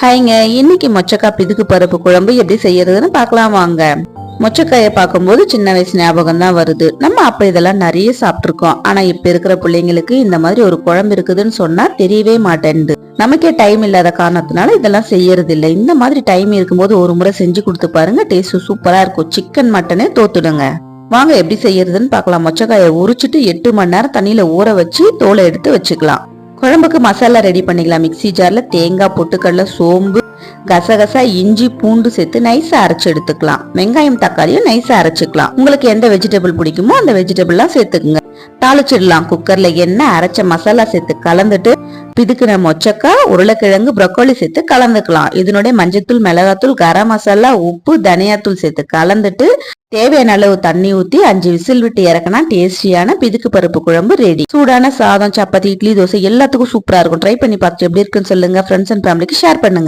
ஹைங்க இன்னைக்கு மொச்சக்காய் பிதுக்கு பருப்பு குழம்பு எப்படி செய்யறதுன்னு பார்க்கலாம் வாங்க. மொச்சக்காயை பார்க்கும்போது சின்ன வயசு ஞாபகம் தான் வருது. நம்ம அப்போ இதெல்லாம் நிறைய சாப்பிட்ருக்கோம் ஆனால் இப்போ இருக்கிற பிள்ளைங்களுக்கு இந்த மாதிரி ஒரு குழம்பு இருக்குதுன்னு சொன்னால் தெரியவே மாட்டேன்து நமக்கே டைம் இல்லாத காரணத்தினால இதெல்லாம் செய்யறது இல்லை இந்த மாதிரி டைம் இருக்கும்போது ஒரு முறை செஞ்சு கொடுத்து பாருங்க. டேஸ்ட் சூப்பரா இருக்கும். சிக்கன் மட்டனே தோத்துடுங்க. வாங்க எப்படி செய்யறதுன்னு பார்க்கலாம். மொச்சக்காயை உரிச்சிட்டு எட்டு மணி நேரம் தண்ணியில ஊற வச்சு தோலை எடுத்து வச்சுக்கலாம். குழம்புக்கு மசாலா ரெடி பண்ணிக்கலாம். மிக்ஸி ஜாரில் தேங்காய் பொட்டுக்கடலை சோம்பு கசகசா இஞ்சி பூண்டு சேர்த்து நைஸாக அரைச்சி எடுத்துக்கலாம். வெங்காயம் தக்காளியும் நைஸாக அரைச்சிக்கலாம். உங்களுக்கு எந்த வெஜிடபிள் பிடிக்குமோ அந்த வெஜிடபிள்லாம் சேர்த்துக்குங்க. தாளிச்சிடலாம். குக்கரில் எண்ணெய் அரைச்ச மசாலா சேர்த்து கலந்துட்டு பிதுக்குன மொச்சக்காய் உருளைக்கிழங்கு ப்ரொக்கோலி சேர்த்து கலந்துக்கலாம். இதனுடைய மஞ்சத்தூள் மிளகாத்தூள் கரம் மசாலா உப்பு தனியாத்தூள் சேர்த்து கலந்துட்டு தேவையான அளவு தண்ணி ஊத்தி அஞ்சு விசில் விட்டு இறக்கினா டேஸ்டியான பிதுக்கு பருப்பு குழம்பு ரெடி சூடான சாதம் சப்பாத்தி இட்லி தோசை எல்லாத்துக்கும் சூப்பரா இருக்கும். ட்ரை பண்ணி பார்த்துட்டு எப்படி இருக்குன்னு சொல்லுங்க. ஃப்ரெண்ட்ஸ் அண்ட் ஃபேமிலிக்கு ஷேர் பண்ணுங்க.